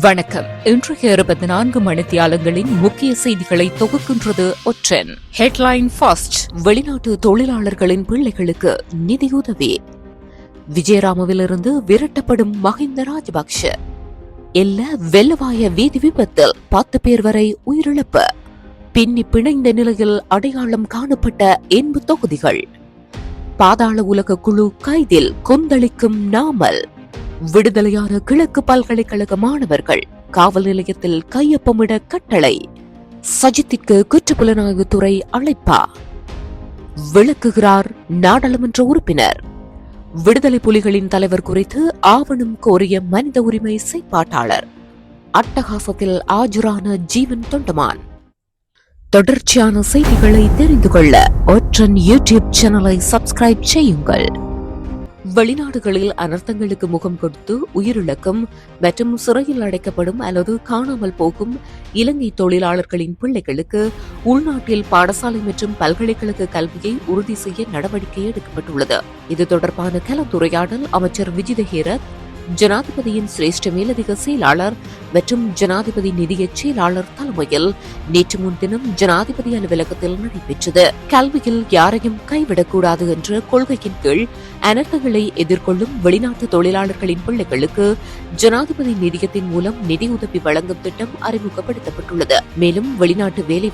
வணக்கம். இன்றைய இருபத்தி நான்கு மணித்தியாலங்களின் முக்கிய செய்திகளை தொகுக்கின்றது ஒற்றன். ஹெட்லைன் ஃபர்ஸ்ட் வெளிநாட்டு தொழிலாளர்களின் பிள்ளைகளுக்கு நிதியுதவி. விஜயராமவிலிருந்து விரட்டப்படும் மஹிந்த ராஜபக்ஷ. எல்ல வெள்ளவாய வீதி விபத்தில் பத்து பேர் வரை உயிரிழப்பு. பின்னி பிணைந்த நிலையில் அடையாளம் காணப்பட்ட என்பு தொகுதிகள். பாதாள உலக குழு கைதில் கொந்தளிக்கும் நாமல். விடுதலையான கிழக்கு பல்கலைக்கழக மாணவர்கள் காவல் நிலையத்தில் கையொப்பமிட கட்டளை. சஜித்திற்கு குற்றப்புலனாய்வுத்துறை அழைப்பா. விளக்குகிறார் நாடாளுமன்ற உறுப்பினர். விடுதலை புலிகளின் தலைவர் குறித்து ஆவணம் கோரிய மனித உரிமை செயற்பாட்டாளர். அட்டகாசத்தில் ஆஜரான ஜீவன் தொண்டமான். தொடர்ச்சியான செய்திகளை தெரிந்து கொள்ள ஒற்றன் யூடியூப் சேனலை சப்ஸ்கிரைப் செய்யுங்கள். வெளிநாடுகளில் அனர்த்தங்களுக்கு முகம் கொடுத்து உயிரிழக்கும் மற்றும் சிறையில் அடைக்கப்படும் அல்லது காணாமல் போகும் இலங்கை தொழிலாளர்களின் பிள்ளைகளுக்கு உள்நாட்டில் பாடசாலை மற்றும் பல்கலைக்கழக கல்வியை உறுதி செய்ய நடவடிக்கை எடுக்கப்பட்டுள்ளது. இது தொடர்பான கலந்துரையாடல் அமைச்சர் விஜித ஹேரத் ஜனாதிபதியின் சிரேஷ்ட மேலதிக செயலாளர் மற்றும் ஜனாதிபதி நிதிய செயலாளர் தலைமையில் நேற்று முன்தினம் ஜனாதிபதி அலுவலகத்தில் நடைபெற்றது. கல்வியில் யாரையும் கைவிடக்கூடாது என்ற கொள்கையின் கீழ் அனர்த்தங்களை எதிர்கொள்ளும் வெளிநாட்டு தொழிலாளர்களின் பிள்ளைகளுக்கு ஜனாதிபதி நிதியத்தின் மூலம் நிதியுதவி வழங்கும் திட்டம் அறிமுகப்படுத்தப்பட்டுள்ளது. மேலும் வெளிநாட்டு வேலை